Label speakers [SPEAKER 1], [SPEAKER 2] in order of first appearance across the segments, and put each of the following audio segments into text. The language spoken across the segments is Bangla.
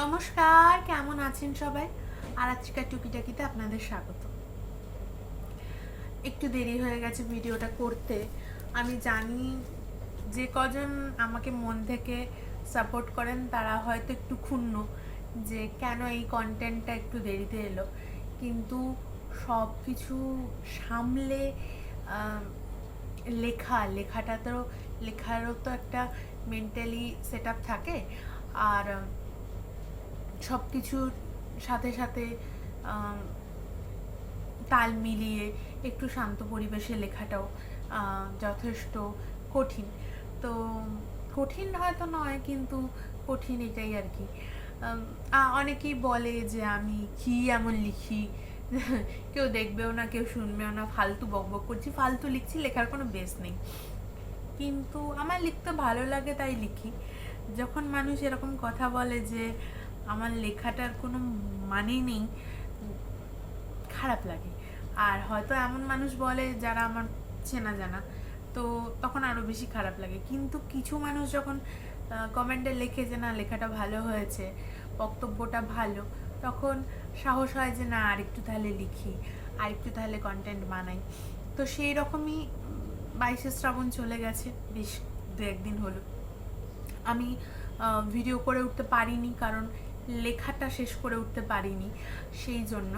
[SPEAKER 1] নমস্কার, কেমন আছেন সবাই? আর আজকের টুকিটাকিতে আপনাদের স্বাগত। একটু দেরি হয়ে গেছে ভিডিওটা করতে। আমি জানি যে কজন আমাকে মন থেকে সাপোর্ট করেন, তারা হয়তো একটু ক্ষুণ্ণ যে কেন এই কন্টেন্টটা একটু দেরিতে এলো। কিন্তু সব কিছু সামলে লেখা, লেখাটা তো, লেখারও তো একটা মেন্টালি সেট থাকে। আর সব কিছুর সাথে সাথে তাল মিলিয়ে একটু শান্ত পরিবেশে লেখাটাও যথেষ্ট কঠিন। তো কঠিন হয়তো নয়, কিন্তু কঠিন এটাই আর কি। অনেকেই বলে যে আমি কি এমন লিখি? কেউ দেখবেও না, কেউ শুনবেও না, ফালতু বকবক করছি, ফালতু লিখছি, লেখার কোনো বেস নেই। কিন্তু আমার লিখতে ভালো লাগে তাই লিখি। যখন মানুষ এরকম কথা বলে যে আমার লেখাটার কোনো মানে নেই, খারাপ লাগে। আর হয়তো এমন মানুষ বলে যারা আমার চেনা জানা, তো তখন আরও বেশি খারাপ লাগে। কিন্তু কিছু মানুষ যখন কমেন্টে লেখে যে, না, লেখাটা ভালো হয়েছে, বক্তব্যটা ভালো, তখন সাহস হয় যে, না আর একটু তাহলে লিখি আর একটু তাহলে কন্টেন্ট বানাই। তো সেই রকমই বাইশে শ্রাবণ চলে গেছে, বেশ দু একদিন হলো। আমি ভিডিও করে উঠতে পারিনি, কারণ লেখাটা শেষ করে উঠতে পারিনি সেই জন্য।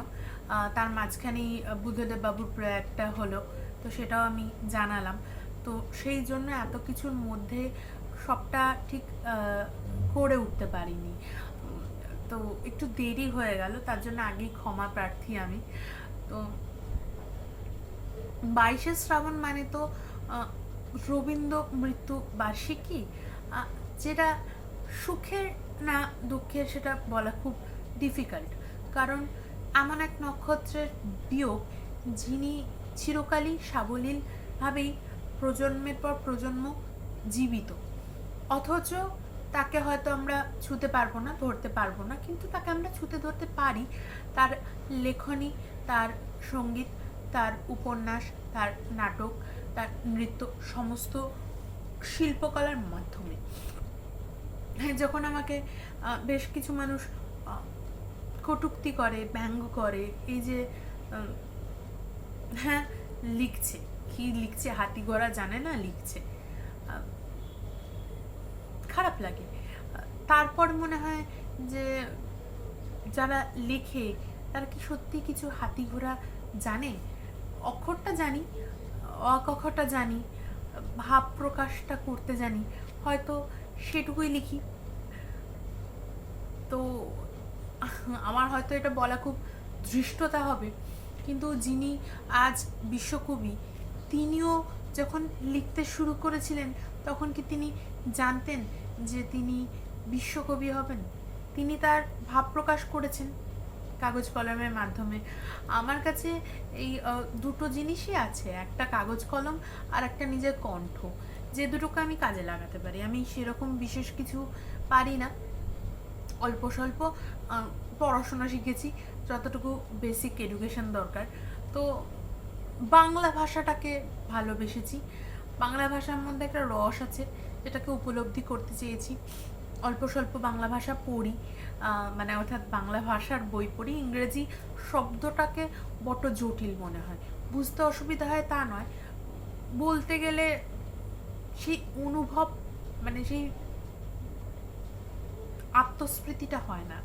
[SPEAKER 1] তার মাঝখানেই বুদ্ধদেব বাবুর প্রয়াগটা হলো, তো সেটাও আমি জানালাম। তো সেই জন্য এত কিছুর মধ্যে সবটা ঠিক করে উঠতে পারিনি। তো একটু দেরি হয়ে গেল, তার জন্য আগেই ক্ষমা প্রার্থী আমি। তো বাইশে শ্রাবণ মানে তো রবীন্দ্র মৃত্যু বার্ষিকী যেটা সুখের না, দুঃখের সেটা বলা খুব ডিফিকাল্ট কারণ এমন এক নক্ষত্রের বিয়োগ যিনি চিরকালই সাবলীলভাবেই প্রজন্মের পর প্রজন্ম জীবিত। অথচ তাকে হয়তো আমরা ছুতে পারব না, ধরতে পারব না, কিন্তু তাকে আমরা ছুতে ধরতে পারি। তার লেখনী, তার সংগীত, তার উপন্যাস, তার নাটক, তার নৃত্য, সমস্ত শিল্পকলার মাধ্যমে। যখন আমাকে বেশ কিছু মানুষ কটূক্তি করে, ব্যঙ্গ করে, এই যে হ্যাঁ লিখছে, কি লিখছে, হাতি ঘোড়া জানে না, লিখছে খারাপ লাগে। তারপর মনে হয় যে, যারা লেখে, তারা কি সত্যি কিছু হাতি ঘোড়া জানে? অক্ষরটা জানি অকক্ষরটা জানি, ভাব প্রকাশটা করতে জানি, হয়তো সেটুকুই লিখি। তো, আমার হয়তো এটা বলা খুব ধৃষ্টতা হবে, কিন্তু যিনি আজ বিশ্বকবি, তিনিও যখন লিখতে শুরু করেছিলেন, তখন কি তিনি জানতেন যে তিনি বিশ্বকবি হবেন? তিনি তার ভাব প্রকাশ করেছেন কাগজ কলমের মাধ্যমে। আমার কাছে এই দুটো জিনিসই আছে, একটা কাগজ কলম আর একটা নিজের কণ্ঠ। যে দুটোকে আমি কাজে লাগাতে পারি। আমি সেরকম বিশেষ কিছু পারি না। অল্প স্বল্প পড়াশোনা শিখেছি, যতটুকু বেসিক এডুকেশন দরকার। তো বাংলা ভাষাটাকে ভালোবেসেছি। বাংলা ভাষার মধ্যে একটা রস আছে, যেটাকে উপলব্ধি করতে চেয়েছি। অল্প স্বল্প বাংলা ভাষা পড়ি মানে অর্থাৎ বাংলা ভাষার বই পড়ি। ইংরেজি শব্দটাকে বড্ড জটিল মনে হয়। বুঝতে অসুবিধা হয় তা নয়। বলতে গেলে সেই অনুভব মানে সেই আত্মস্মৃতিটা হয় না।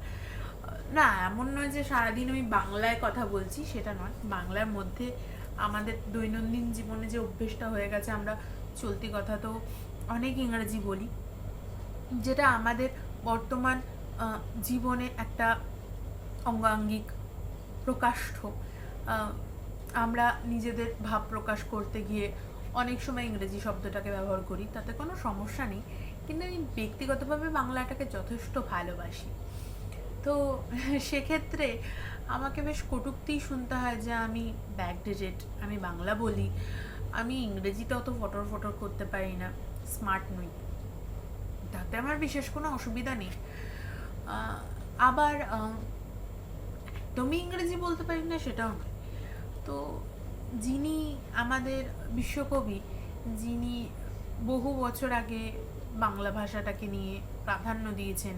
[SPEAKER 1] না, এমন নয় যে সারাদিন আমি বাংলায় কথা বলছি, সেটা নয়। বাংলার মধ্যে আমাদের দৈনন্দিন জীবনে যে অভ্যেসটা হয়ে গেছে, আমরা চলতি কথা তো অনেক ইংরেজি বলি, যেটা আমাদের বর্তমান জীবনে একটা অঙ্গাঙ্গিক প্রকাষ্ঠ। আমরা নিজেদের ভাব প্রকাশ করতে গিয়ে অনেক সময় ইংরেজি শব্দটাকে ব্যবহার করি, তাতে কোনো সমস্যা নেই। কিন্তু আমি ব্যক্তিগতভাবে বাংলাটাকে যথেষ্ট ভালোবাসি। তো সেক্ষেত্রে আমাকে বেশ কটূক্তিই শুনতে হয় যে আমি ব্যাক ব্যাকডেটেড আমি বাংলা বলি। আমি ইংরেজিতে অত ফটর ফটর করতে পারি না স্মার্ট নই। তাতে আমার বিশেষ কোনো অসুবিধা নেই। আবার একদমই ইংরেজি বলতে পারি না সেটাও নয়। তো যিনি আমাদের বিশ্বকবি, যিনি বহু বছর আগে বাংলা ভাষাটাকে নিয়ে প্রাধান্য দিয়েছেন,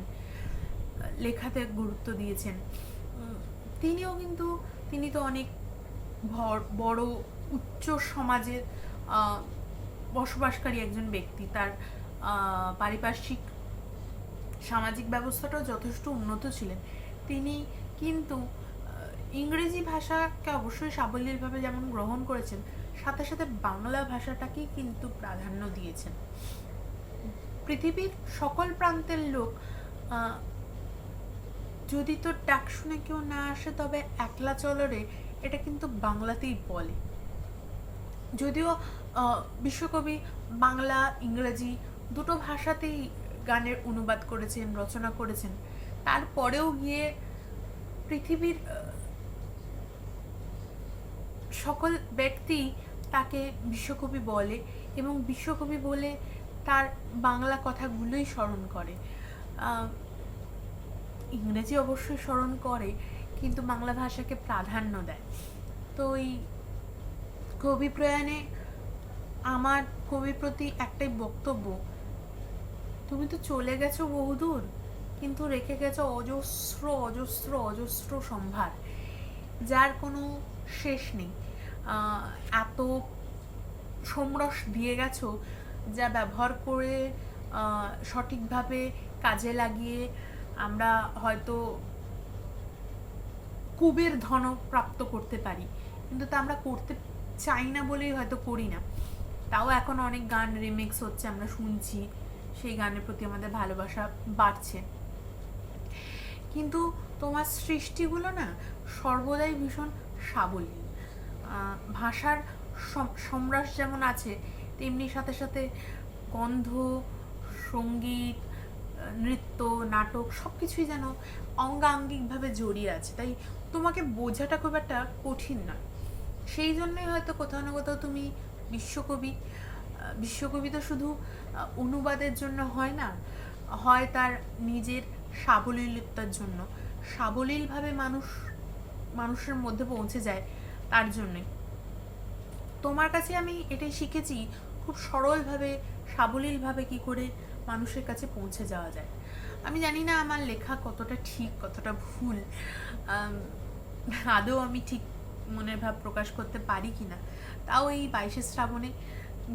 [SPEAKER 1] লেখাতে গুরুত্ব দিয়েছেন তিনিও কিন্তু, তিনি তো অনেক বড় উচ্চ সমাজের বসবাসকারী একজন ব্যক্তি। তার পারিপার্শ্বিক সামাজিক ব্যবস্থাটাও যথেষ্ট উন্নত ছিলেন। তিনি কিন্তু ইংরেজি ভাষাকে অবশ্যই সাবলীলভাবে যেমন গ্রহণ করেছেন, সাথে সাথে বাংলা ভাষাটাকেই কিন্তু প্রাধান্য দিয়েছেন। পৃথিবীর সকল প্রান্তের লোক যদি তোর ডাক শুনে কেউ না আসে, তবে একলা চলরে এটা কিন্তু বাংলাতেই বলে। যদিও বিশ্বকবি বাংলা, ইংরেজি দুটো ভাষাতেই গানের অনুবাদ করেছেন, রচনা করেছেন। তারপরেও গিয়ে পৃথিবীর সকল ব্যক্তি তাকে বিশ্বকবি বলে এবং বিশ্বকবি বলে তার বাংলা কথাগুলোই স্মরণ করে। ইংরেজি অবশ্যই স্মরণ করে, কিন্তু বাংলা ভাষাকে প্রাধান্য দেয়। তো এই কবি প্রয়াণে আমার কবির প্রতি একটাই বক্তব্য, তুমি তো চলে গেছো বহুদূর, কিন্তু রেখে গেছো অজস্র অজস্র অজস্র সম্ভার, যার কোনো শেষ নেই। এত সমরস দিয়ে গেছো যা ব্যবহার করে সঠিকভাবে কাজে লাগিয়ে আমরা হয়তো কুবের ধন প্রাপ্ত করতে পারি। কিন্তু তা আমরা করতে চাই না বলেই হয়তো করি না। তাও এখন অনেক গান, রিমিক্স হচ্ছে, আমরা শুনছি। সেই গানের প্রতি আমাদের ভালোবাসা বাড়ছে। কিন্তু তোমার সৃষ্টিগুলো না সর্বদাই ভীষণ সাবলীল। ভাষার সম- সমরাস যেমন আছে, তেমনি সাথে সাথে গন্ধ, সংগীত নৃত্য, নাটক সব কিছুই যেন অঙ্গাঙ্গিকভাবে জড়িয়ে আছে। তাই তোমাকে বোঝাটা খুব একটা কঠিন নয়। সেই জন্যই হয়তো কোথাও না কোথাও তুমি বিশ্বকবি বিশ্বকবি তো শুধু অনুবাদের জন্য হয় না, হয় তার নিজের সাবলীলতার জন্য। সাবলীলভাবে মানুষ, মানুষের মধ্যে পৌঁছে যায় তার জন্যে। তোমার কাছে আমি এটাই শিখেছি, খুব সরলভাবে, সাবলীলভাবে কি করে মানুষের কাছে পৌঁছে যাওয়া যায়। আমি জানি না আমার লেখা কতটা ঠিক, কতটা ভুল। আদৌ আমি ঠিক মনের ভাব প্রকাশ করতে পারি কি না? তাও এই বাইশে শ্রাবণে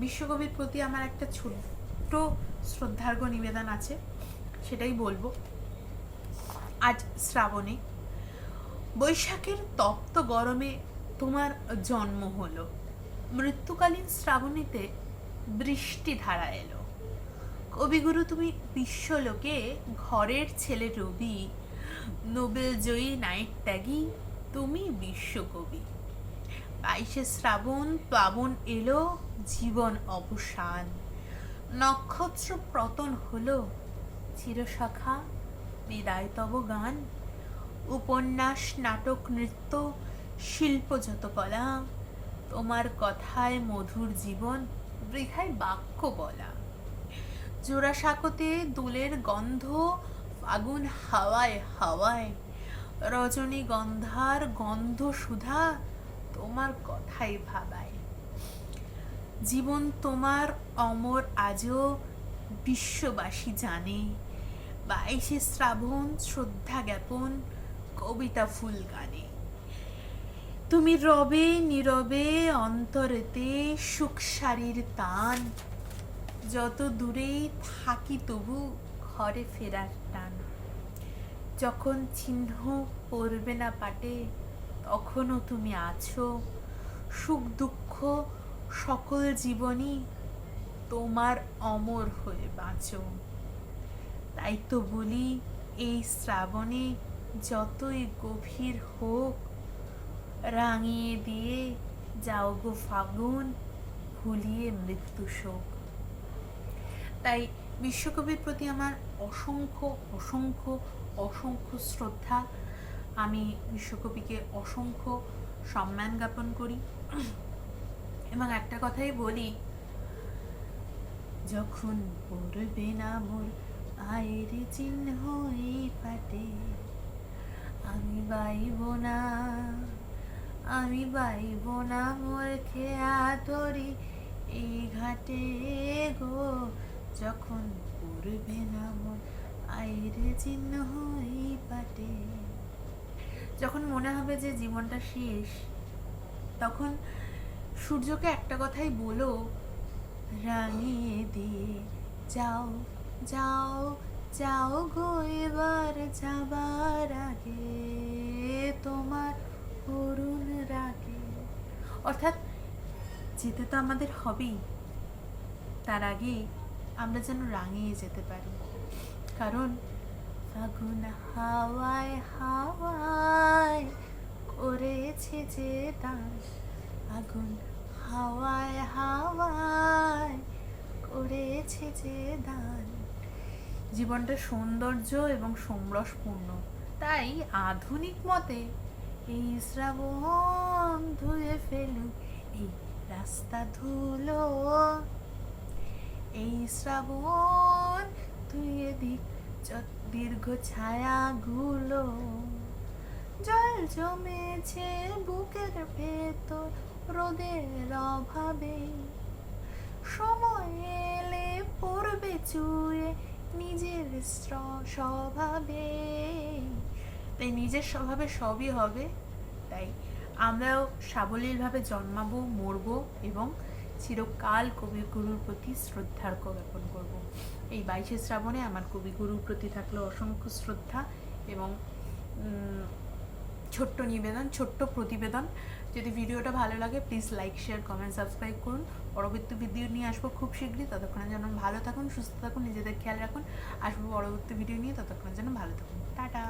[SPEAKER 1] বিশ্বকবির প্রতি আমার একটা ছোট্ট শ্রদ্ধার্ঘ নিবেদন আছে, সেটাই বলব। আজ শ্রাবণে বৈশাখের তপ্ত গরমে তোমার জন্ম হলো। মৃত্যুকালীন শ্রাবণীতে বৃষ্টি ধারা এলো। কবিগুরু তুমি বিশ্বলোকে ঘরের ছেলে রবি, নোবেল জয়ী নাইট ত্যাগী তুমি বিশ্বকবি। বাইশে শ্রাবণ প্লাবন এলো, জীবন অবসান। নক্ষত্র পতন হলো চিরসখা বিদায় তব গান। উপন্যাস, নাটক, নৃত্য শিল্প যত কলা তোমার কথায় মধুর জীবন, বৃথায় বাক্য বলা। জোড়াসাঁকোতে দুলের গন্ধ, ফাগুন হাওয়ায় হাওয়ায়। রজনী গন্ধার গন্ধ সুধা তোমার কথাই ভাবায়। জীবন তোমার অমর আজও বিশ্ববাসী জানে। বাইশে শ্রাবণ শ্রদ্ধা জ্ঞাপন, কবিতা ফুল গানে। তুমি রবে নীরবে অন্তরেতে সুখ সারির তান। যত দূরেই থাকি তবু ঘরে ফেরার টান। যখন চিহ্ন পড়বে না পাটে, তখনও তুমি আছো। সুখ দুঃখ সকল জীবনই তোমার অমর হয়ে বাঁচো। তাই তো বলি, এই শ্রাবণে যতই গভীর হোক রাঙিয়ে দিয়ে যাও গো ফাগুন, ভুলিয়ে মৃত্যু শোক। তাই বিশ্বকবির প্রতি আমার অসংখ্য অসংখ্য অসংখ্য শ্রদ্ধা। আমি বিশ্বকবিকে অসংখ্য সম্মান জ্ঞাপন করি। এবং একটা কথাই বলি, যখন পড়বে না মোর আয়ের চিহ্ন এই পাটে আমি বাইব না। আমি বাইব না মোর খেয়া তরি এই ঘাটে গো। যখন পড়বে না মোর আয়ের চিহ্ন এই যখন মনে হবে যে জীবনটা শেষ, তখন সূর্যকে একটা কথাই বলো রাঙিয়ে দিয়ে যাও যাও যাও গো, এবার যাবার আগে তোমার করুণ রাগে। অর্থাৎ যেতে তো আমাদের হবেই। তার আগে আমরা যেন রাঙিয়ে যেতে পারি। কারণ ফাগুন হাওয়ায় হাওয়ায় করেছে যে দান আগুন হাওয়ায় হাওয়ায় করেছে যে দান। জীবনটা সৌন্দর্য এবং সমরসপূর্ণ তাই আধুনিক মতে এই শ্রাবণ ধুয়ে ফেলুক এই রাস্তা ধুলো। এই শ্রাবণ ধুয়ে দিক দীর্ঘ ছায়াগুলো। জল জমেছে বুকের ভেতর রোদের অভাবে। সময় এলে পড়বে চুয়ে নিজের স্বভাবে তাই নিজের স্বভাবে সবই হবে। তাই আমরাও সাবলীলভাবে জন্মাবো, মরবো এবং চিরকাল কবিগুরুর প্রতি শ্রদ্ধার জ্ঞাপন করব। এই বাইশে শ্রাবণে আমার কবিগুরুর প্রতি থাকল অসংখ্য শ্রদ্ধা এবং ছোট্ট নিবেদন, ছোট্ট প্রতিবেদন। যদি ভিডিওটা ভালো লাগে please like share comment subscribe করুন। পরবর্তী ভিডিও নিয়ে আসব খুব শীঘ্রই। ততক্ষণে যেন ভালো থাকুন, সুস্থ থাকুন, নিজেদের খেয়াল রাখুন। আসব পরবর্তী ভিডিও নিয়ে। ততক্ষণের জন্য ভালো থাকুন। টাটা!